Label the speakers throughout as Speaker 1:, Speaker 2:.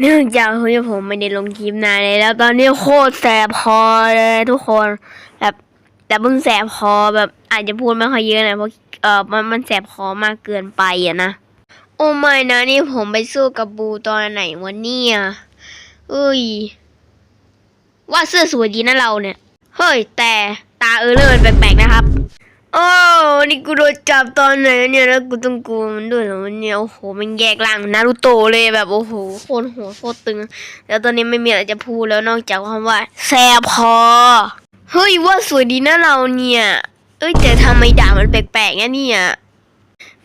Speaker 1: เนื่องจากคือผมไม่ได้ลงคลิปนานเลยแล้วตอนนี้โคตรแสบคอเลยทุกคนแบบแต่เพิ่งแสบคอแบบอาจจะพูดไม่ค่อยเยอะนะเพราะเออมันมันแสบคอมากเกินไปอะนะโอ้ไม่นะนี่ผมไปสู้กับบูตอนไหนวันนี้อะเอ้ยว่าเสื้อสวยดีนะเราเนี่ย เฮ้ยแต่ตาเออเลอร์มันแปลกๆนะครับ นี่กูโดนจับตอนไหนเนี่ยแล้วกูต้องกลัวมันด้วยเหรอวันเนี่ยโอ้โหมันแยกร่างนารูโตเลยแบบโอ้โหโคตรโหดโคตรตึง แล้วตอนนี้ไม่มีอะไรจะพูดแล้วนอกจากคำว่าแสบพอเฮ้ยว่าสวยดีนะเราเนี่ย เอ้ยแต่ทำไมด่ามันแปลกๆนะเนี่ย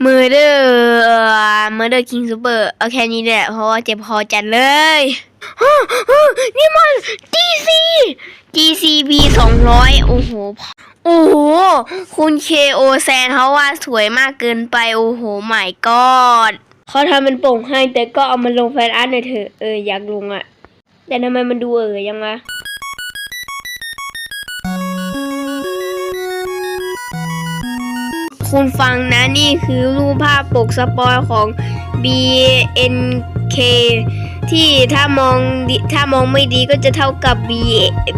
Speaker 1: มือเด้อ Murder King Super เอาแค่นี้แหละ เพราะว่าเจ็บคอจัดเลย นี่มัน DC GCB สองร้อยโอ้โห โอ้โห คุณ KO แซนเขาว่าสวยมากเกินไป โอ้โห my god เขาทำเป็นโป่งให้แต่ก็เอามาลงแฟนอาร์ตหน่อยเถอะ เออ อยากลงอะ แต่ทำไมมันดูเออยังวะ คุณฟังนะนี่คือรูปภาพปกสปอยของ BNK ที่ถ้ามองถ้ามองไม่ดีก็จะเท่ากับ B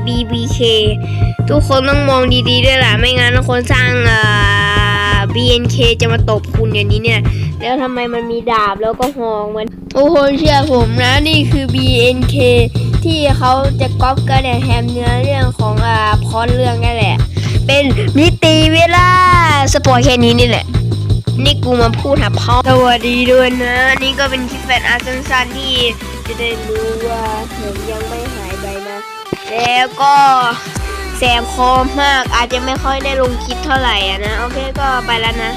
Speaker 1: BBK ทุกคนต้องมองดีๆด้วยล่ะ ไม่งั้นคนสร้างอ่า BNK จะมาตบคุณอย่างนี้เนี่ย แล้วทำไมมันมีดาบแล้วก็หองมันทุกคนเชื่อผมนะนี่คือ BNK ที่เขาจะก๊อปกันเนี่ยแฮมเนื้อเรื่องของอ่าพอดเรื่องนั่นแหละ เป็นมิติ สปอยแค่นี้นี่แหละ นี่กูมาพูดหาพ่อสวัสดีด้วยนะ นี่ก็เป็นคลิปแฟนอาร์ตสั้นๆที่จะได้รู้ว่าผมยังไม่หายไปนะ แล้วก็แสบคอมากอาจจะไม่ค่อยได้ลงคลิปเท่าไหร่นะ โอเคก็ไปแล้วนะ